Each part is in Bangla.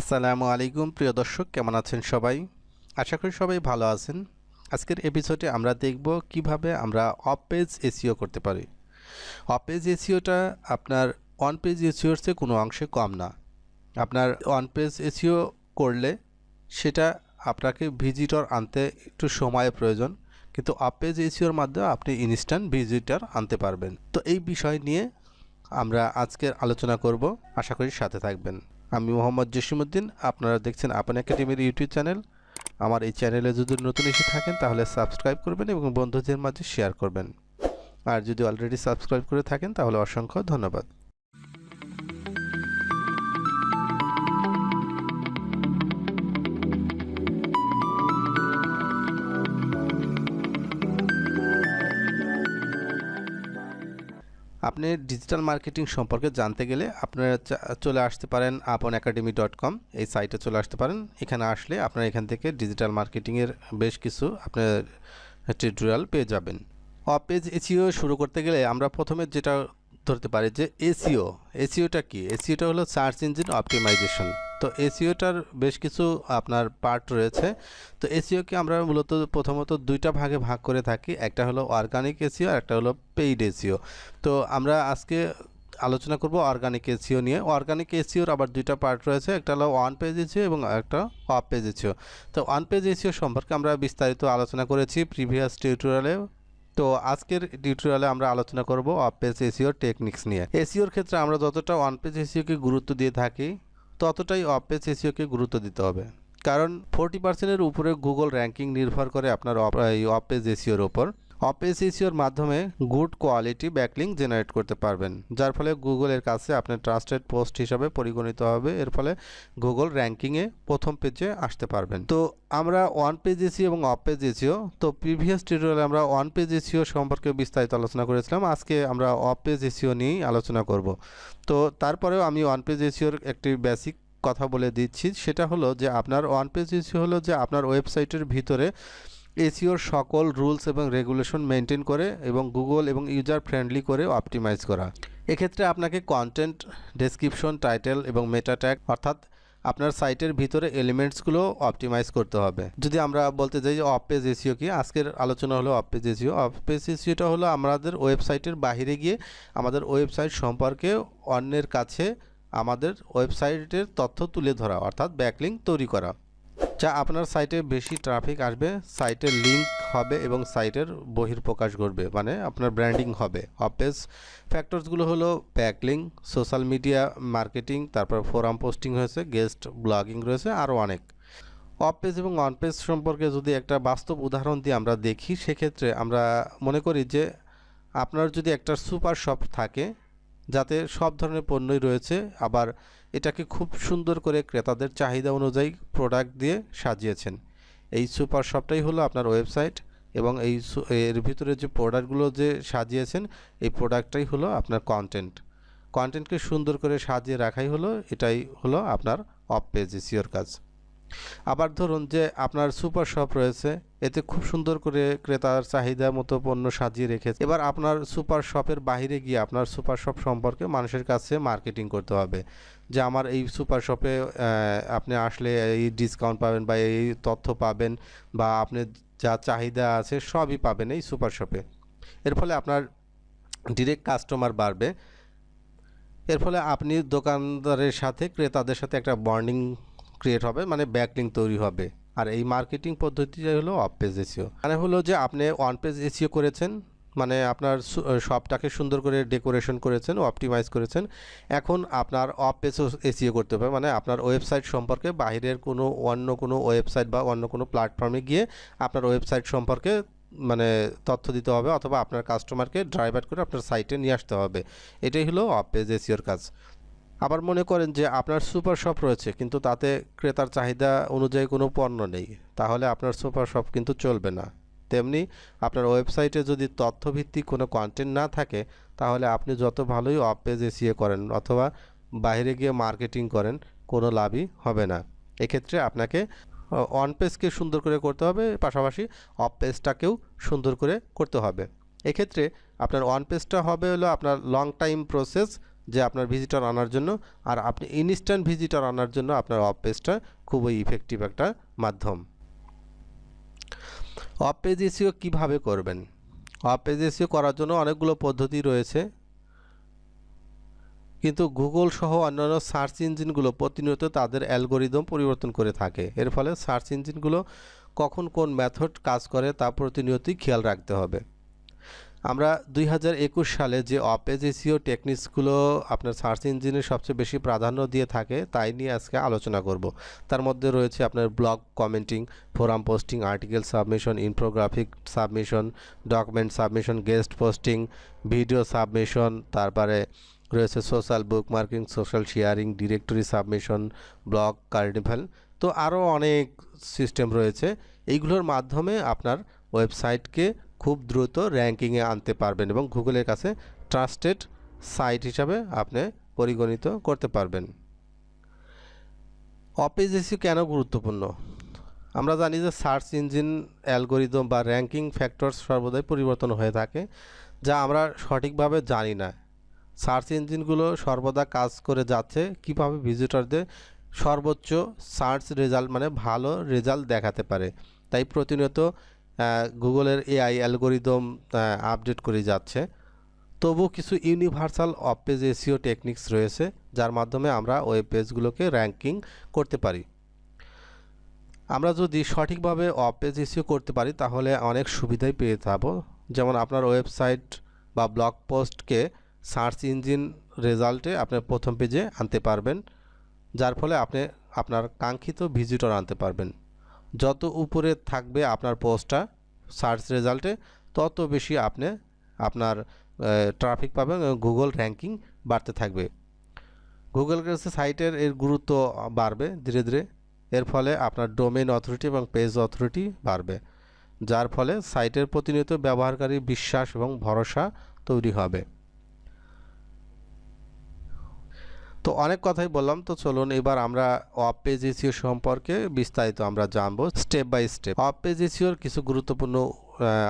আসসালামু আলাইকুম, প্রিয় দর্শক, কেমন আছেন সবাই? আশা করি সবাই ভালো আছেন। আজকের এপিসোডে আমরা দেখব কীভাবে আমরা অফ পেজ এসিও করতে পারি। অফ পেজ এসিওটা আপনার অন পেজ এসিওর চেয়ে কোনো অংশে কম না। আপনার অন পেজ এসিও করলে সেটা আপনাকে ভিজিটর আনতে একটু সময়ের প্রয়োজন, কিন্তু অফ পেজ এসিওর মাধ্যমে আপনি ইনস্ট্যান্ট ভিজিটর আনতে পারবেন। তো এই বিষয় নিয়ে আমরা আজকের আলোচনা করব। আশা করি সাথে থাকবেন। আমি মোহাম্মদ জসিমুদ্দিন আপনারা দেখছেন আপন একাডেমির ইউটিউব চ্যানেল। আমার এই চ্যানেলে যদি নতুন এসে থাকেন, তাহলে সাবস্ক্রাইব করবেন এবং বন্ধুদের মাঝে শেয়ার করবেন। আর যদি অলরেডি সাবস্ক্রাইব করে থাকেন, তাহলে অসংখ্য ধন্যবাদ। আপনি ডিজিটাল মার্কেটিং সম্পর্কে জানতে গেলে আপনারা চলে আসতে পারেন আপন একাডেমি ডট কম এই সাইটে চলে আসতে পারেন। এখানে আসলে আপনারা এখান থেকে ডিজিটাল মার্কেটিংয়ের বেশ কিছু আপনার টিউটোরিয়াল পেয়ে যাবেন। অফ পেজ এসিও শুরু করতে গেলে আমরা প্রথমে যেটা ধরতে পারি যে এসিও, এসিওটা কি? এসিওটা হলো সার্চ ইঞ্জিন অপটিমাইজেশন। তো এসিওটার বেশ কিছু আপনার পার্ট রয়েছে। তো এসিওকে আমরা মূলত প্রথমত দুইটা ভাগে ভাগ করে থাকি। একটা হলো অর্গানিক এসিও আর একটা হলো পেইড এসিও। তো আমরা আজকে আলোচনা করব অর্গানিক এসিও নিয়ে। অর্গানিক এসিওর আবার দুইটা পার্ট রয়েছে। একটা হলো ওয়ান পেজ এসিও এবং একটা অফ পেজ এসিও। তো ওয়ান পেজ এসিও সম্পর্কে আমরা বিস্তারিত আলোচনা করেছি প্রিভিয়াস টিউটোরিয়ালে। তো আজকের টিউটোরিয়ালে আমরা আলোচনা করব অফ পেজ এসিওর টেকনিক্স নিয়ে। এসিওর ক্ষেত্রে আমরা যতটা অন পেজ এসিওকে গুরুত্ব দিয়ে থাকি, ততটাই অফ পেজ এসিওকে গুরুত্ব দিতে হবে। কারণ ফোরটি পার্সেন্টের উপরে গুগল র্যাঙ্কিং নির্ভর করে আপনার এই অফ পেজ এসিওর ওপর এসিওর মাধ্যমে গুড কোয়ালিটি ব্যাকলিং জেনারেট করতে পারবেন, যার ফলে গুগলের কাছে আপনার ট্রাস্টেড পোস্ট হিসাবে পরিগণিত হবে, এর ফলে গুগল র্যাঙ্কিংয়ে প্রথম পেজে আসতে পারবেন। তো আমরা ওয়ান পেজ এসিও এবং অফ পেজ এসিও তো প্রিভিয়াস টিউটোরিয়ালে আমরা ওয়ান পেজ এসিও সম্পর্কে বিস্তারিত আলোচনা করেছিলাম, আজকে আমরা অফ পেজ এসিও নিয়েই আলোচনা করব। তো তারপরেও আমি ওয়ান পেজ এসিওর একটি বেসিক কথা বলে দিচ্ছি, সেটা হলো যে আপনার ওয়ান পেজ এসিও হলো যে আপনার ওয়েবসাইটের ভিতরে এসিওর সকল রুলস এবং রেগুলেশন মেনটেন করে এবং গুগল এবং ইউজার ফ্রেন্ডলি করে অপটিমাইজ করা। এক্ষেত্রে আপনাকে কন্টেন্ট, ডেসক্রিপশন, টাইটেল এবং মেটা ট্যাগ অর্থাৎ আপনার সাইটের ভিতরে এলিমেন্টসগুলো অপটিমাইজ করতে হবে। যদি আমরা বলতে যাই অফ পেজ এসিও কি, আজকের আলোচনা হলো off page SEO. Off page এসিওটা হলো আমাদের ওয়েবসাইটের বাইরে গিয়ে আমাদের ওয়েবসাইট সম্পর্কে অন্যের কাছে আমাদের ওয়েবসাইটের তথ্য তুলে ধরা, অর্থাৎ ব্যাকলিং তৈরি করা। যা আপনার সাইটে বেশি ট্রাফিক আসবে, সাইটের লিঙ্ক হবে এবং সাইটের বহির্প্রকাশ ঘটবে মানে আপনার ব্র্যান্ডিং হবে। অপেজ ফ্যাক্টরসগুলো হলো ব্যাকলিং সোশ্যাল মিডিয়া মার্কেটিং তারপর ফোরাম পোস্টিং হয়েছে গেস্ট ব্লগিং রয়েছে আরও অনেক। অফ পেজ এবং অন পেজ সম্পর্কে যদি একটা বাস্তব উদাহরণ দিয়ে আমরা দেখি, সেক্ষেত্রে আমরা মনে করি যে আপনার যদি একটা সুপার শপ থাকে, যাতে সব ধরনের পণ্যই রয়েছে, আবার এটাকে খুব সুন্দর করে ক্রেতাদের চাহিদা অনুযায়ী প্রোডাক্ট দিয়ে সাজিয়েছেন। এই সুপার শপটাই হলো আপনার ওয়েবসাইট এবং এই এর ভিতরে যে প্রোডাক্টগুলো যে সাজিয়েছেন, এই প্রোডাক্টটাই হলো আপনার কন্টেন্ট কন্টেন্টকে সুন্দর করে সাজিয়ে রাখাই হলো, এটাই হলো আপনার অফ পেজ এসিওর কাজ। আবার ধরুন যে আপনার সুপার শপ রয়েছে, এতে খুব সুন্দর করে ক্রেতার চাহিদা মতো পণ্য সাজিয়ে রেখেছে। এবার আপনার সুপার শপের বাইরে গিয়ে আপনার সুপার শপ সম্পর্কে মানুষের কাছে মার্কেটিং করতে হবে। যে আমার এই সুপার শপে আপনি আসলে এই ডিসকাউন্ট পাবেন বা এই তথ্য পাবেন বা আপনি যা চাহিদা আছে সবই পাবেন এই সুপার শপে। এর ফলে আপনার ডিরেক্ট কাস্টমার বাড়বে। এর ফলে আপনি দোকানদারের সাথে, ক্রেতাদের সাথে একটা বন্ডিং ক্রিয়েট হবে মানে ব্যাকলিং তৈরি হবে। আর এই মার্কেটিং পদ্ধতিটাই হলো অফ পেজ এসিও মানে হলো যে আপনি অন পেজ এসিও করেছেন মানে আপনার শপটাকে সুন্দর করে ডেকোরেশন করেছেন অপটিমাইজ করেছেন, এখন আপনার অফ পেজ এসিও করতে হবে। মানে আপনার ওয়েবসাইট সম্পর্কে বাইরের কোনো, অন্য কোনো ওয়েবসাইট বা অন্য কোনো প্ল্যাটফর্মে গিয়ে আপনার ওয়েবসাইট সম্পর্কে মানে তথ্য দিতে হবে, অথবা আপনার কাস্টমারকে ড্রাইভার করে আপনার সাইটে নিয়ে আসতে হবে। এটাই হলো অফ পেজ এসিওর কাজ। আবার মনে করেন যে আপনার সুপার শপ রয়েছে, কিন্তু তাতে ক্রেতার চাহিদা অনুযায়ী কোনো পণ্য নেই, তাহলে আপনার সুপার শপ কিন্তু চলবে না। তেমনি আপনার ওয়েবসাইটে যদি তথ্যভিত্তিক কোনো কন্টেন্ট না থাকে, তাহলে আপনি যত ভালোই অফ পেজ এসিয়ে করেন অথবা বাইরে গিয়ে মার্কেটিং করেন, কোনো লাভই হবে না। এক্ষেত্রে আপনাকে অন পেজকে সুন্দর করে করতে হবে, পাশাপাশি অফ পেজটাকেও সুন্দর করে করতে হবে। এক্ষেত্রে আপনার ওয়ান পেজটা হবে হলো আপনার লং টাইম প্রসেস যে আপনার ভিজিটর আনার জন্য, আর আপনি ইনস্ট্যান্ট ভিজিটর আনার জন্য আপনার অফ পেজটা খুবই ইফেক্টিভ একটা মাধ্যম। অফ পেজ এসিও কীভাবে করবেন? অফ পেজ এসিও করার জন্য অনেকগুলো পদ্ধতি রয়েছে। কিন্তু গুগল সহ অন্যান্য সার্চ ইঞ্জিনগুলো প্রতিনিয়ত তাদের অ্যালগোরিদম পরিবর্তন করে থাকে। এর ফলে সার্চ ইঞ্জিনগুলো কখন কোন মেথড কাজ করে তা প্রতিনিয়তই খেয়াল রাখতে হবে। আমরা দুই হাজার একুশ সালে যে অপেজ এসিও টেকনিক্সগুলো আপনার সার্চ ইঞ্জিনে সবচেয়ে বেশি প্রাধান্য দিয়ে থাকে, তাই নিয়ে আজকে আলোচনা করব। তার মধ্যে রয়েছে আপনার blog commenting, forum posting, article submission, infographic submission, document submission, guest posting, video submission, তারপরে রয়েছে social bookmarking social sharing, directory submission, blog carnival. তো আরও অনেক সিস্টেম রয়েছে। এইগুলোর মাধ্যমে আপনার ওয়েবসাইটকে খুব দ্রুত র্যাঙ্কিংয়ে আনতে পারবেন এবং গুগলের কাছে ট্রাস্টেড সাইট হিসাবে আপনি পরিগণিত করতে পারবেন। অপেজ এসিও কেন গুরুত্বপূর্ণ? আমরা জানি যে সার্চ ইঞ্জিন, অ্যালগোরিদম বা র্যাঙ্কিং ফ্যাক্টরস সর্বদাই পরিবর্তন হয়ে থাকে, যা আমরা সঠিকভাবে জানি না। সার্চ ইঞ্জিনগুলো সর্বদা কাজ করে যাচ্ছে, কীভাবে ভিজিটরদের সর্বোচ্চ সার্চ রেজাল্ট মানে ভালো রেজাল্ট দেখাতে পারে, তাই প্রতিনিয়ত গুগলের এআই অ্যালগোরিদম আপডেট করে যাচ্ছে। তবু কিছু universal off page SEO techniques রয়েছে, যার মাধ্যমে আমরা ওয়েব পেজগুলোকে র্যাঙ্কিং করতে পারি। আমরা যদি সঠিকভাবে অফ পেজ এসিও করতে পারি, তাহলে অনেক সুবিধাই পেয়ে থাকব যেমন আপনার ওয়েবসাইট বা ব্লগ পোস্টকে সার্চ ইঞ্জিন রেজাল্টে আপনি প্রথম পেজে আনতে পারবেন, যার ফলে আপনি আপনার কাঙ্ক্ষিত ভিজিটর আনতে পারবেন। যত উপরে থাকবে আপনার পোস্টটা সার্চ রেজাল্টে তত বেশি আপনি আপনার ট্রাফিক পাবেন গুগল র্যাঙ্কিং বাড়তে থাকবে। গুগল কাছে সাইটের এর গুরুত্ব বাড়বে ধীরে ধীরে। এর ফলে আপনার ডোমেন অথরিটি এবং পেজ অথরিটি বাড়বে। যার ফলে সাইটের প্রতিনিয়ত ব্যবহারকারী বিশ্বাস এবং ভরসা তৈরি হবে। তো অনেক কথাই বললাম। তো চলুন এবার আমরা অফ পেজ এসিও সম্পর্কে বিস্তারিত আমরা জানব step by step off page এসিওর কিছু গুরুত্বপূর্ণ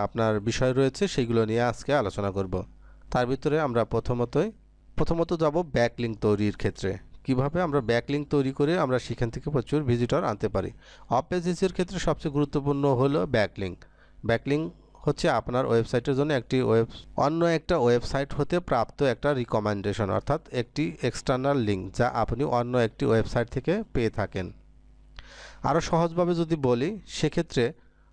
আপনার বিষয় রয়েছে, সেগুলো নিয়ে আজকে আলোচনা করব। তার ভিতরে আমরা প্রথমতই, প্রথমত যাব ব্যাকলিঙ্ক তৈরির ক্ষেত্রে। কীভাবে আমরা ব্যাকলিঙ্ক তৈরি করে আমরা সেখান থেকে প্রচুর ভিজিটর আনতে পারি? অফ পেজ এসিওর ক্ষেত্রে সবচেয়ে গুরুত্বপূর্ণ হলো ব্যাকলিঙ্ক ব্যাকলিঙ্ক হচ্ছে আপনার ওয়েবসাইটের জন্য একটি ওয়েব, অন্য একটা ওয়েবসাইট হতে প্রাপ্ত একটা রিকমেন্ডেশন অর্থাৎ একটি এক্সটার্নাল লিঙ্ক যা আপনি অন্য একটি ওয়েবসাইট থেকে পেয়ে থাকেন। আরও সহজভাবে যদি বলি, সেক্ষেত্রে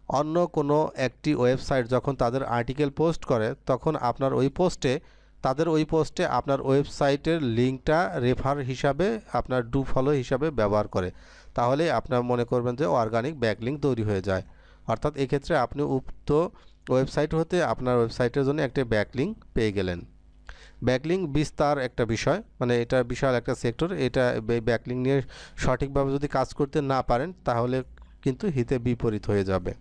অন্য কোনো একটি ওয়েবসাইট যখন তাদের আর্টিকেল পোস্ট করে, তখন আপনার ওই পোস্টে তাদের ওই পোস্টে আপনার ওয়েবসাইটের লিঙ্কটা রেফার হিসাবে, আপনার ডু ফলো হিসাবে ব্যবহার করে। তাহলে আপনার মনে করবেন যে অর্গানিক ব্যাকলিঙ্ক তৈরি হয়ে যায়। অর্থাৎ এক্ষেত্রে আপনি উক্ত ওয়েবসাইট হতে আপনার ওয়েবসাইটের জন্য একটা ব্যাকলিং পেয়ে গেলেন। ব্যাকলিং বিস্তার একটা বিষয় মানে এটা বিশাল একটা সেক্টর, এটা ব্যাকলিং নিয়ে সঠিকভাবে যদি কাজ করতে না পারেন, তাহলে কিন্তু হিতে বিপরীত হয়ে যাবে।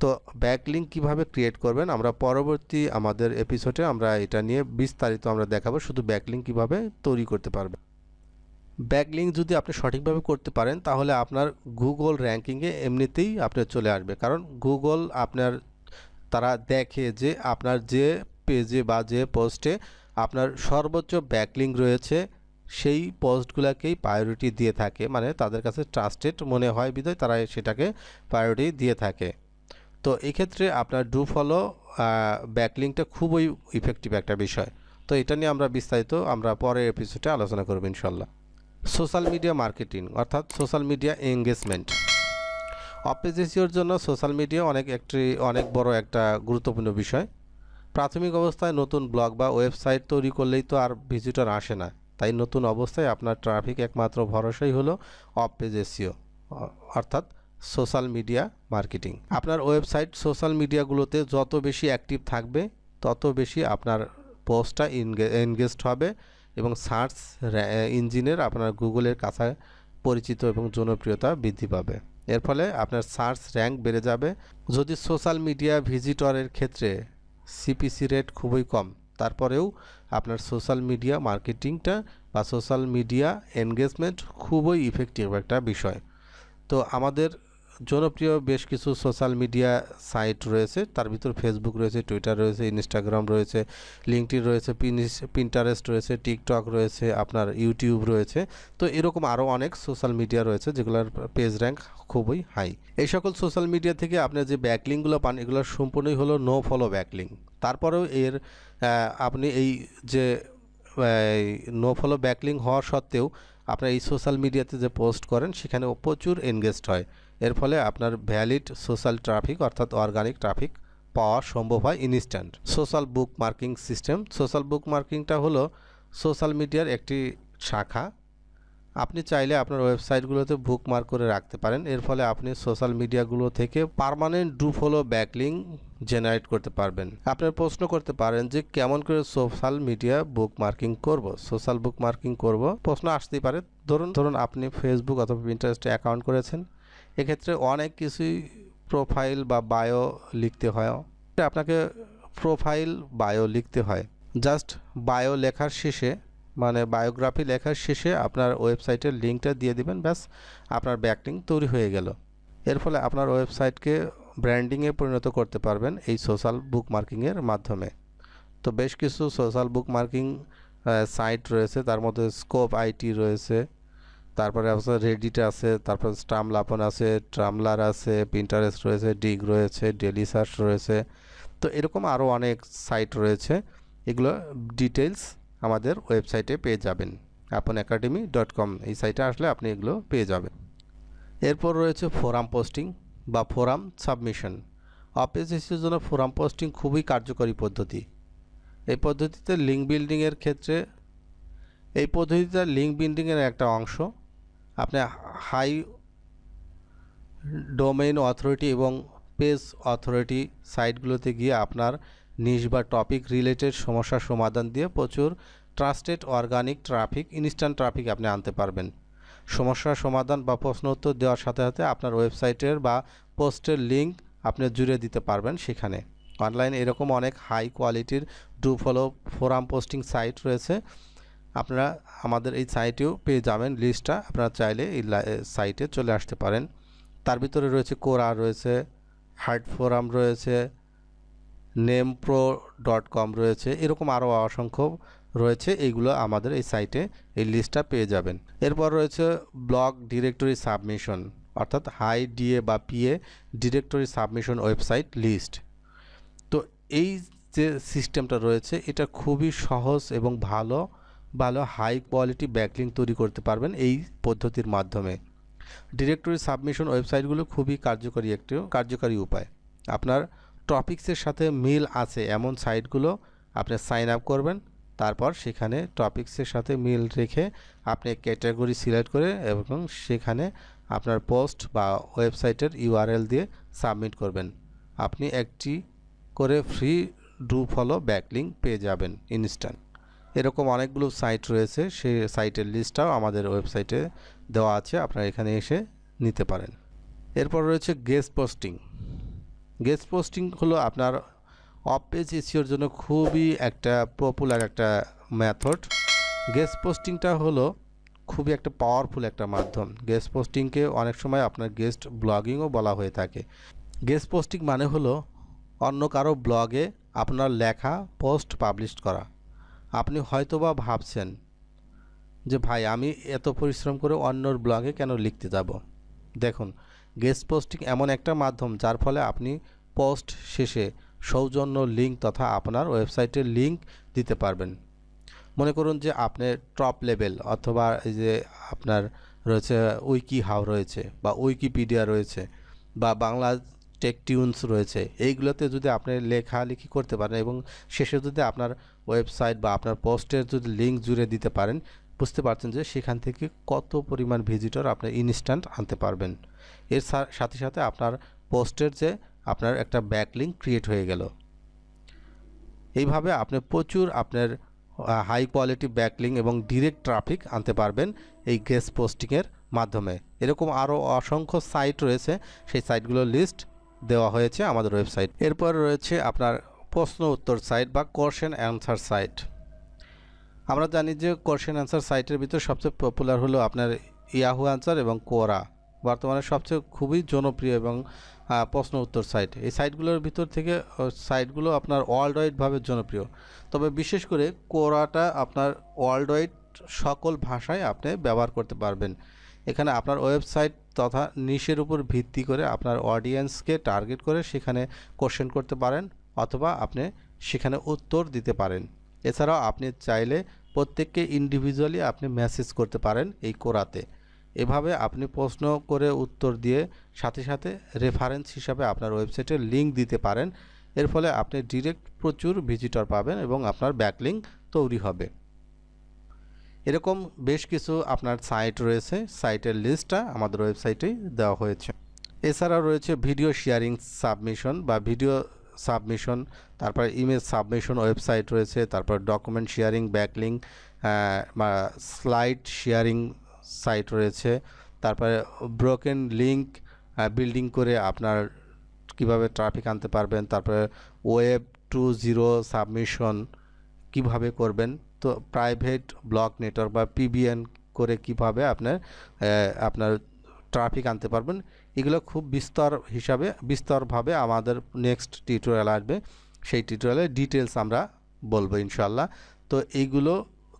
তো ব্যাকলিং কীভাবে ক্রিয়েট করবেন, আমরা পরবর্তী আমাদের এপিসোডে আমরা এটা নিয়ে বিস্তারিত আমরা দেখাবো, শুধু ব্যাকলিং কীভাবে তৈরি করতে পারবেন। ব্যাকলিং যদি আপনি সঠিকভাবে করতে পারেন, তাহলে আপনার গুগল র্যাঙ্কিংয়ে এমনিতেই আপনার চলে আসবে। কারণ গুগল আপনার তারা দেখে যে আপনার যে পেজে বা যে পোস্টে আপনার সর্বোচ্চ ব্যাকলিং রয়েছে, সেই পোস্টগুলোকেই প্রায়োরিটি দিয়ে থাকে। মানে তাদের কাছে ট্রাস্টেড মনে হয় বিধায় তারা সেটাকে প্রায়োরিটি দিয়ে থাকে। তো এক্ষেত্রে আপনার ডু ফলো ব্যাকলিংটা খুবই ইফেক্টিভ একটা বিষয়। তো এটা নিয়ে আমরা বিস্তারিত আমরা পরের এপিসোডে আলোচনা করব ইনশাল্লাহ সোশ্যাল মিডিয়া মার্কেটিং অর্থাৎ সোশ্যাল মিডিয়া এঙ্গেজমেন্ট অপেজেসিওর জন্য সোশ্যাল মিডিয়া অনেক একটি, অনেক বড় একটা গুরুত্বপূর্ণ বিষয়। প্রাথমিক অবস্থায় নতুন ব্লগ বা ওয়েবসাইট তৈরি করলেই তো আর ভিজিটর আসে না। তাই নতুন অবস্থায় আপনার ট্রাফিক একমাত্র ভরসাই হলো অফ পেজ এসিও, অর্থাৎ সোশ্যাল মিডিয়া মার্কেটিং। আপনার ওয়েবসাইট, সোশ্যাল মিডিয়াগুলোতে যত বেশি অ্যাক্টিভ থাকবে, তত বেশি আপনার পোস্টটা এনগেজড হবে এবং সার্চ ইঞ্জিনের আপনার গুগলের কাছে পরিচিত এবং জনপ্রিয়তা বৃদ্ধি পাবে। এর ফলে আপনার সার্চ র্যাঙ্ক বেড়ে যাবে। যদি সোশ্যাল মিডিয়া ভিজিটরের ক্ষেত্রে সিপিসি রেট খুবই কম, তারপরেও আপনার সোশ্যাল মিডিয়া মার্কেটিংটা বা সোশ্যাল মিডিয়া এনগেজমেন্ট খুবই ইফেক্টিভ একটা বিষয়। তো আমাদের জনপ্রিয় বেশ কিছু সোশ্যাল মিডিয়া সাইট রয়েছে। তার ভিতর ফেসবুক রয়েছে টুইটার রয়েছে ইনস্টাগ্রাম রয়েছে লিঙ্কটিন রয়েছে পিন্টারেস্ট রয়েছে টিকটক রয়েছে, আপনার ইউটিউব রয়েছে। তো এরকম আরও অনেক সোশ্যাল মিডিয়া রয়েছে যেগুলোর পেজ র্যাঙ্ক খুবই হাই এই সকল সোশ্যাল মিডিয়া থেকে আপনি যে ব্যাকলিংগুলো পান, এগুলো সম্পূর্ণই হলো নো ফলো ব্যাকলিং তারপরেও এর আপনি এই যে নো ফলো ব্যাকলিং হওয়া সত্ত্বেও আপনার এই সোশ্যাল মিডিয়াতে যে পোস্ট করেন সেখানে প্রচুর এনগেজড হয়। এর ফলে আপনার ভ্যালিড সোশ্যাল ট্রাফিক অর্থাৎ অর্গানিক ট্রাফিক পাওয়া সম্ভব হয় instant social bookmarking system social বুক মার্কিংটা হলো সোশ্যাল মিডিয়ার একটি শাখা। আপনি চাইলে আপনার ওয়েবসাইটগুলোতে বুক মার্ক করে রাখতে পারেন। এর ফলে আপনি সোশ্যাল মিডিয়াগুলো থেকে permanent do follow backlink generate করতে পারবেন। আপনার প্রশ্ন করতে পারেন যে কেমন করে সোশ্যাল মিডিয়া বুক মার্কিং করব। সোশ্যাল বুক মার্কিং করব। প্রশ্ন আসতেই পারে। ধরুন ধরুন আপনি ফেসবুক অথবা ইন্টারেস্টে অ্যাকাউন্ট করেছেন। এক্ষেত্রে অনেক কিছুই প্রোফাইল বা বায়ো লিখতে হয়। আপনাকে প্রোফাইল বায়ো লিখতে হয়। জাস্ট বায়ো লেখার শেষে মানে বায়োগ্রাফি লেখার শেষে আপনার ওয়েবসাইটের লিঙ্কটা দিয়ে দিবেন। ব্যাস, আপনার ব্যাকলিং তৈরি হয়ে গেল। এর ফলে আপনার ওয়েবসাইটকে ব্র্যান্ডিংয়ে পরিণত করতে পারবেন এই সোশ্যাল বুক মার্কিংয়ের মাধ্যমে। তো বেশ কিছু সোশ্যাল বুক মার্কিং সাইট রয়েছে, তার মধ্যে স্কোপ আইটি রয়েছে, তারপরে আপনার রেডিট আছে, তারপর স্টামলাপন আছে ট্রামলার আছে পিন্টারেস্ট রয়েছে ডিগ রয়েছে ডেলি সার্চ রয়েছে। তো এরকম আরও অনেক সাইট রয়েছে, এগুলো ডিটেলস আমাদের ওয়েবসাইটে পেয়ে যাবেন। আপন একাডেমি ডট কম এই সাইটে আসলে আপনি এগুলো পেয়ে যাবেন। এরপর রয়েছে ফোরাম পোস্টিং বা ফোরাম সাবমিশন। অপেজিসির জন্য ফোরাম পোস্টিং খুবই কার্যকরী পদ্ধতি। এই পদ্ধতিতে লিঙ্ক বিল্ডিংয়ের ক্ষেত্রে, এই পদ্ধতিতে লিঙ্ক বিল্ডিংয়ের একটা অংশ, আপনি হাই ডোমেইন অথরিটি এবং পেজ অথরিটি সাইটগুলোতে গিয়ে আপনার নিশ বা টপিক রিলেটেড সমস্যার সমাধান দিয়ে প্রচুর trusted, organic traffic, instant traffic আপনি আনতে পারবেন। সমস্যার সমাধান বা প্রশ্ন উত্তর দেওয়ার সাথে সাথে আপনার ওয়েবসাইটের বা পোস্টের লিঙ্ক আপনি জুড়ে দিতে পারবেন সেখানে। অনলাইনে এরকম অনেক হাই কোয়ালিটির do follow forum posting site রয়েছে। আপনারা আমাদের এই সাইটেও পেয়ে যাবেন লিস্টটা। আপনারা চাইলে এই সাইটে চলে আসতে পারেন। তার ভিতরে রয়েছে কোরা রয়েছে, হার্ট ফোরাম রয়েছে নেম প্রো ডট কম রয়েছে। এরকম আরও অসংখ্য রয়েছে। এইগুলো আমাদের এই সাইটে এই লিস্টটা পেয়ে যাবেন। এরপর রয়েছে ব্লগ ডিরেক্টরি সাবমিশন, অর্থাৎ হাই ডিএ বা PA directory submission website list. তো এই যে সিস্টেমটা রয়েছে, এটা খুবই সহজ এবং ভালো ভালো হাই কোয়ালিটি ব্যাকলিং তৈরি করতে পারবেন এই পদ্ধতির মাধ্যমে। ডিরেক্টরি সাবমিশন ওয়েবসাইটগুলো খুবই কার্যকরী একটি, কার্যকরী উপায়। আপনার টপিক্সের সাথে মিল আছে এমন সাইটগুলো আপনি সাইন আপ করবেন, তারপর সেখানে টপিক্সের সাথে মিল রেখে আপনি ক্যাটাগরি সিলেক্ট করে এবং সেখানে আপনার পোস্ট বা ওয়েবসাইটের ইউআরএল দিয়ে সাবমিট করবেন। আপনি একটি করে ফ্রি ডু ফলো ব্যাকলিং পেয়ে যাবেন ইনস্ট্যান্ট। এরকম অনেকগুলো সাইট রয়েছে সেই সাইটের লিস্টটাও আমাদের ওয়েবসাইটে দেওয়া আছে, আপনারা এখানে এসে নিতে পারেন। এরপর রয়েছে গেস্ট পোস্টিং। গেস্ট পোস্টিং হলো আপনার অফ পেজ এসিওর জন্য খুবই একটা পপুলার একটা মেথড গেস্ট পোস্টিংটা হলো খুবই একটা পাওয়ারফুল একটা মাধ্যম। গেস্ট পোস্টিংকে অনেক সময় আপনার গেস্ট ব্লগিংও বলা হয়ে থাকে। গেস্ট পোস্টিং মানে হলো অন্য কারও ব্লগে আপনার লেখা, পোস্ট পাবলিশ করা। আপনি হয়তোবা ভাবছেন যে, ভাই, আমি এত পরিশ্রম করে অন্যর ব্লগে কেন লিখতে যাব? দেখুন গেস্ট পোস্টিং এমন একটা মাধ্যম যার ফলে আপনি পোস্ট শেষে সৌজন্য লিঙ্ক তথা আপনার ওয়েবসাইটের লিঙ্ক দিতে পারবেন। মনে করুন যে আপনি টপ লেভেল অথবা এই যে আপনার রয়েছে উইকি হাউ রয়েছে বা উইকিপিডিয়া রয়েছে বা বাংলা টেক টিউনস রয়েছে, এইগুলোতে যদি আপনি লেখালেখি করতে পারেন এবং শেষে যদি আপনার ওয়েবসাইট বা আপনার পোস্টের যদি লিঙ্ক জুড়ে দিতে পারেন বুঝতে পারছেন যে সেখান থেকে কত পরিমাণ ভিজিটর আপনি ইনস্ট্যান্ট আনতে পারবেন। এর সাথে সাথে আপনার পোস্টের যে আপনার একটা ব্যাকলিঙ্ক ক্রিয়েট হয়ে গেল। এইভাবে আপনি প্রচুর আপনার হাই কোয়ালিটি ব্যাকলিং এবং ডিরেক্ট ট্রাফিক আনতে পারবেন এই গেস্ট পোস্টিংয়ের মাধ্যমে। এরকম আরও অসংখ্য সাইট রয়েছে, সেই সাইটগুলোর লিস্ট দেওয়া হয়েছে আমাদের ওয়েবসাইট এরপর রয়েছে আপনার প্রশ্ন উত্তর সাইট বা কোশ্চেন অ্যান্সার সাইট আমরা জানি যে কোশ্চেন অ্যান্সার সাইটের ভিতর সবচেয়ে পপুলার হলো আপনার ইয়াহু অ্যান্সার এবং কোরা বর্তমানে সবচেয়ে খুবই জনপ্রিয় এবং প্রশ্ন উত্তর সাইট এই সাইটগুলোর ভিতর থেকে সাইটগুলো আপনার ওয়ার্ল্ড ওয়াইডভাবে জনপ্রিয়। তবে বিশেষ করে কোরাটা আপনার ওয়ার্ল্ড ওয়াইড সকল ভাষায় আপনি ব্যবহার করতে পারবেন। এখানে আপনার ওয়েবসাইট তথা নিশের উপর ভিত্তি করে আপনার অডিয়েন্সকে টার্গেট করে সেখানে কোশ্চেন করতে পারেন অথবা আপনি সেখানে উত্তর দিতে পারেন। এছাড়াও আপনি চাইলে প্রত্যেককে ইন্ডিভিজুয়ালি আপনি মেসেজ করতে পারেন এই কোরাতে। এভাবে আপনি প্রশ্ন করে উত্তর দিয়ে সাথে সাথে রেফারেন্স হিসাবে আপনার ওয়েবসাইটে লিঙ্ক দিতে পারেন। এর ফলে আপনি ডিরেক্ট প্রচুর ভিজিটর পাবেন এবং আপনার ব্যাকলিঙ্ক তৈরি হবে। এরকম বেশ কিছু আপনার সাইট রয়েছে। সাইটের লিস্টটা আমাদের ওয়েবসাইটেই দেওয়া হয়েছে। এছাড়াও রয়েছে ভিডিও শেয়ারিং সাবমিশন বা ভিডিও সাবমিশন, তারপর ইমেজ সাবমিশন ওয়েবসাইট রয়েছে, তারপর document sharing backlink slide sharing site রয়েছে, তারপরে ব্রোকেন লিঙ্ক বিল্ডিং করে আপনার কীভাবে ট্রাফিক আনতে পারবেন, তারপরে ওয়েব টু জিরো সাবমিশন কীভাবে করবেন, তো প্রাইভেট ব্লক নেটওয়ার্ক বা পিবিএন করে কীভাবে আপনার আপনার ট্রাফিক আনতে পারবেন এগুলো খুব বিস্তর হিসাবে, বিস্তরভাবে আমাদের নেক্সট টিউটোরিয়াল আসবে। সেই টিউটোরিয়ালের ডিটেলস আমরা বলব ইনশাল্লাহ তো এইগুলো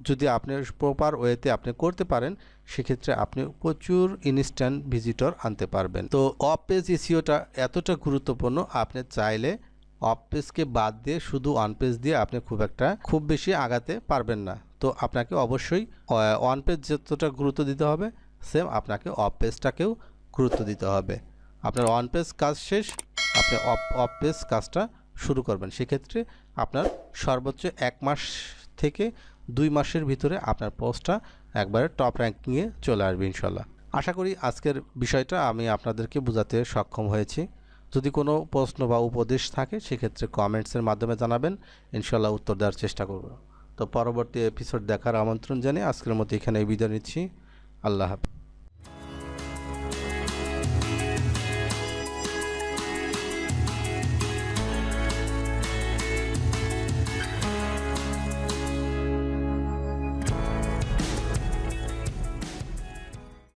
যদি আপনি প্রপার ওয়েতে আপনি করতে পারেন, সেক্ষেত্রে আপনি প্রচুর ইনস্ট্যান্ট ভিজিটর আনতে পারবেন। তো অফ পেজ এসিওটা এতটা গুরুত্বপূর্ণ, আপনি চাইলে অফ পেজকে বাদ দিয়ে শুধু অন পেজ দিয়ে আপনি খুব একটা, খুব বেশি আগাতে পারবেন না। তো আপনাকে অবশ্যই অন পেজ যতটা গুরুত্ব দিতে হবে সেম আপনাকে অফ পেজটাকেও গুরুত্ব দিতে হবে। আপনার অন পেজ কাজ শেষ, আপনি অফ অফ পেজ কাজটা শুরু করবেন। সেক্ষেত্রে আপনার সর্বোচ্চ এক মাস থেকে দুই মাসের ভিতরে আপনার পোস্টটা একবারে টপ র্যাঙ্কিংয়ে চলে আসবে ইনশাল্লাহ আশা করি আজকের বিষয়টা আমি আপনাদেরকে বোঝাতে সক্ষম হয়েছি। যদি কোনো প্রশ্ন বা উপদেশ থাকে, সেক্ষেত্রে কমেন্টসের মাধ্যমে জানাবেন। ইনশাল্লাহ উত্তর দেওয়ার চেষ্টা করব। তো পরবর্তী এপিসোড দেখার আমন্ত্রণ জানিয়ে আজকের মতো এখানে বিদায় নিচ্ছি। আল্লাহ হাফিজ।